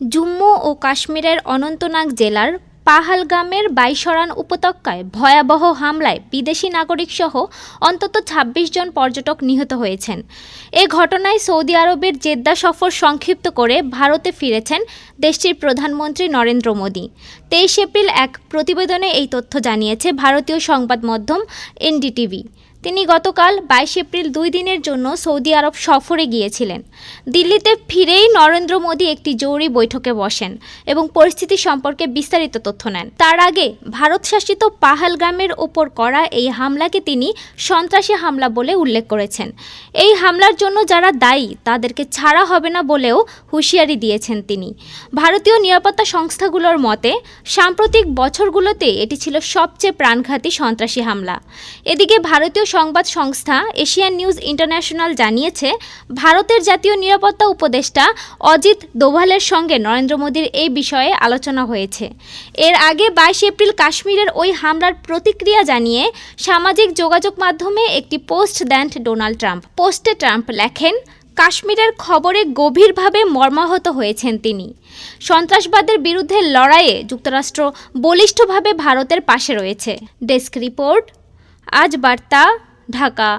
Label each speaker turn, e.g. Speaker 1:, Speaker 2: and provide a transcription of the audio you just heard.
Speaker 1: জম্মু ও কাশ্মীরের অনন্তনাগ জেলার পাহালগামের বাইশরান উপত্যকায় ভয়াবহ হামলায় বিদেশি নাগরিকসহ অন্তত ২৬ জন পর্যটক নিহত হয়েছেন। এ ঘটনায় সৌদি আরবের জেদ্দা সফর সংক্ষিপ্ত করে ভারতে ফিরেছেন দেশটির প্রধানমন্ত্রী নরেন্দ্র মোদী। তেইশ এপ্রিল এক প্রতিবেদনে এই তথ্য জানিয়েছে ভারতীয় সংবাদ মাধ্যম এনডিটিভি। তিনি গতকাল বাইশ এপ্রিল দুই দিনের জন্য সৌদি আরব সফরে গিয়েছিলেন। দিল্লিতে ফিরেই নরেন্দ্র মোদী একটি জরুরি বৈঠকে বসেন এবং পরিস্থিতি সম্পর্কে বিস্তারিত তথ্য নেন। তার আগে ভারত শাসিত পাহালগামের ওপর করা এই হামলাকে তিনি সন্ত্রাসী হামলা বলে উল্লেখ করেছেন। এই হামলার জন্য যারা দায়ী, তাদেরকে ছাড়া হবে না বলেও হুঁশিয়ারি দিয়েছেন তিনি। ভারতীয় নিরাপত্তা সংস্থাগুলোর মতে, সাম্প্রতিক বছরগুলোতে এটি ছিল সবচেয়ে প্রাণঘাতী সন্ত্রাসী হামলা। এদিকে ভারতীয় সংবাদ সংস্থা এশিয়ান নিউজ ইন্টারন্যাশনাল জানিয়েছে, ভারতের জাতীয় নিরাপত্তা উপদেষ্টা অজিত দোভালের সঙ্গে নরেন্দ্র মোদীর এই বিষয়ে আলোচনা হয়েছে। এর আগে বাইশ এপ্রিল কাশ্মীরের ওই হামলার প্রতিক্রিয়া জানিয়ে সামাজিক যোগাযোগ মাধ্যমে একটি পোস্ট দেন ডোনাল্ড ট্রাম্প। পোস্টে ট্রাম্প লেখেন, কাশ্মীরের খবরে গভীরভাবে মর্মাহত হয়েছেন তিনি। সন্ত্রাসবাদের বিরুদ্ধে লড়াইয়ে যুক্তরাষ্ট্র বলিষ্ঠভাবে ভারতের পাশে রয়েছে। ডেস্ক রিপোর্ট আজ বার্তা ঢাকা